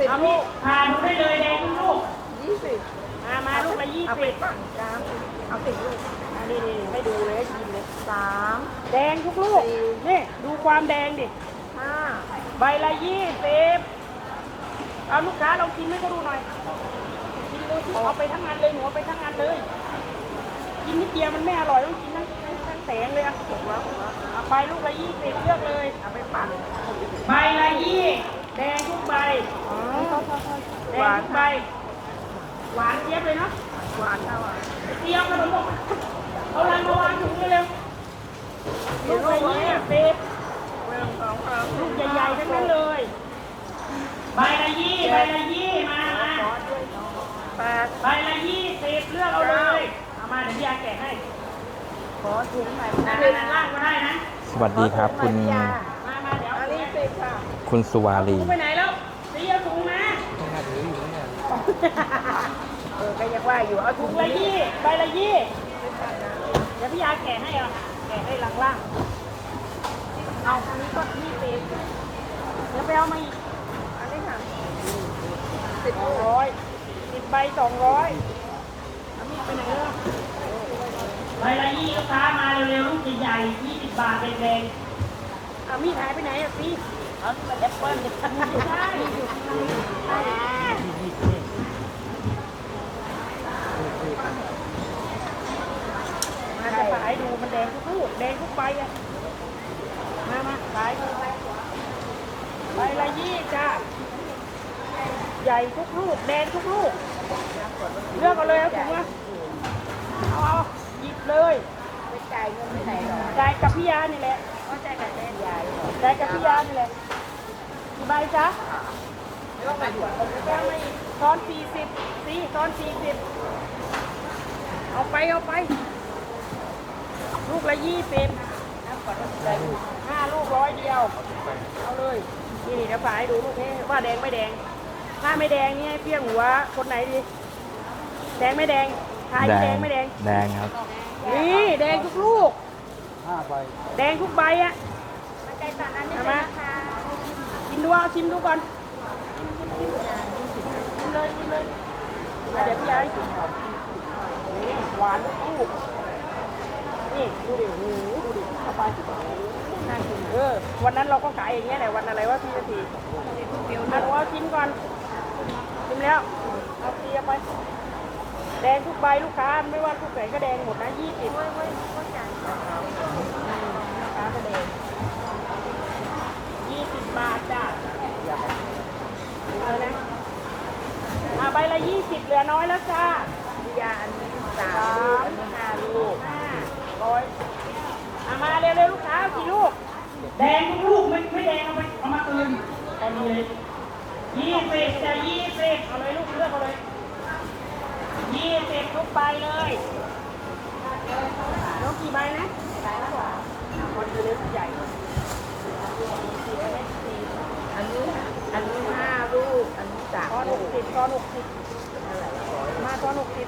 สิบเอาลูมีกผ่านดูได้เลยแดงทุกลูกยี่สิบมามาลูกละยี่เอาสิไปบฝั่งกลางเอาสิบลูกอันนี้นี่ให้ดูเลยให้กินเลยสามแดงทุกลูกนี่ดูความแดงดิห้าใบละยี่สิบเอาลูกค้าลองกินให้เขาดูหน่อยกินดูสิเอาไปทั้งอันเลยหนูเอาไปทั้งอันเลย กินนิดเดียวมันไม่อร่อยต้องกินทั้งทั้งทั้งแสงเลยอะถูกแล้วเอาไปลูกละยี่สิบเลือกเลยเอาไปปั่นใบละยี่แดงทุกใบ อ๋อแดงทุกใบหวานเจี๊ยบเลยเนาะ หวานเท่าอะเตรียมขนมออกมาเอาลังมาวางถุงเร็วๆลูกละยี่สิบเรื่องของเราลูกใหญ่ๆทั้งนั้นเลย ใบละยี่ ใบละยี่มามาแปดใบละยี่สิบเลือกเอาเลย เอามาเดี๋ยวพี่ยาแกะให้ ขอถุงใหม่นะหนึ่งด้านล่างก็ได้นะ สวัสดีครับคุณ มามาเดี๋ยวอันนี้สิบค่ะ คุณสุวารีถุงไปไหนแล้วตีเอาถุงมา เออก็ยังว่าอยู่เอาถุงละยี่ใบละยี่เดี๋ยวพี่ยาแกะให้เอาแกะให้ล่างล่างๆเอาอันนี้ก็ยี่สิบเดี๋ยวไปเอามาอีกอันนี้ค่ะสิบร้อยสิบใบสองร้อยเอามีดไปไหนเล่ะใบละยี่ลูกค้ามาเร็วๆลูกใหญ่ๆยี่สิบบาทแดงๆเอามีดหายไปไหนอะพี่เอาที่มันแอปเปิ้ลเนี่ยไม่ใช่อยู่ข้างในมายดูมันแดงทุกลูกแดงทุกใบอะมามาขายใบละยี่จ้าใหญ่ทุกลูกแดงทุกลูกเลือกเอาเลยเอาถุงละเอาเอาหยิบเลยไปจ่ายเงินไม่ไหนหรอจ่ายกับพี่ยานี่แหละก็จ่ายกับแม่ยายจ่ายกับพี่ยานี่แหละกี่ใบจ๊ะไม่ต้องไปด่วนแก้วมาอีกซ้อนสี่สิบสี่ซ้อนสี่สิบเอาไปเอาไป กละยี่สิบห้าลูกร้อยเดียว เอาเลย นี่นี่เดี๋ยวฝาให้ดูลูกนี้ว่าแดงไม่แดง ถ้าไม่แดงนี่ให้เพี้ยงหัว คนไหนดี แดงไม่แดงทายแดที่แดงงไม่แดง แดงครับ นี่แดงทุกลูกแดงทุกใบอะเอามากินดูเอาชิมดูก่อนชิมเลยชิมเลยอะเดี๋ยวพี่ยายกินนี่หวานทุกลูกนี่ ดูดิโอ้โหดูดิเข้าไปน่ากินเออ วันนั้นเราก็ขายอย่างเงี้ยแหละวันอะไรวะพี่นาทีอะหนูเอาชิมก่อนชิมแล้วเอาเทียไป แดงทุกใบลูกค้าไม่ว่าทุกแสนก็แดงหมดนะยี่สิบค้าก็แดงยี่สิบบาทจ้ะเอานะอะใบละยี่สิบเหลือน้อยแล้วจ้ายาอันนี้สามอันนี้ห้าลูก ร้อยอะมาเร็วๆลูกค้าเอากี่ลูก แดงทุกลูกไม่ไม่แดงเอาไปเอามาคืนเอาเลยยี่สิบจะยี่สิบเอาเลยลูกเลือกเอาเลยยี่สิบทุกใบเลยน้องกี่ใบนะใบละกว่าคนจะเล็กใหญ่อันนี้อันนี้ห้าลูก อันนี้สามตอนหลูกกสิบตอนหกสิบมาตอนหกสิบ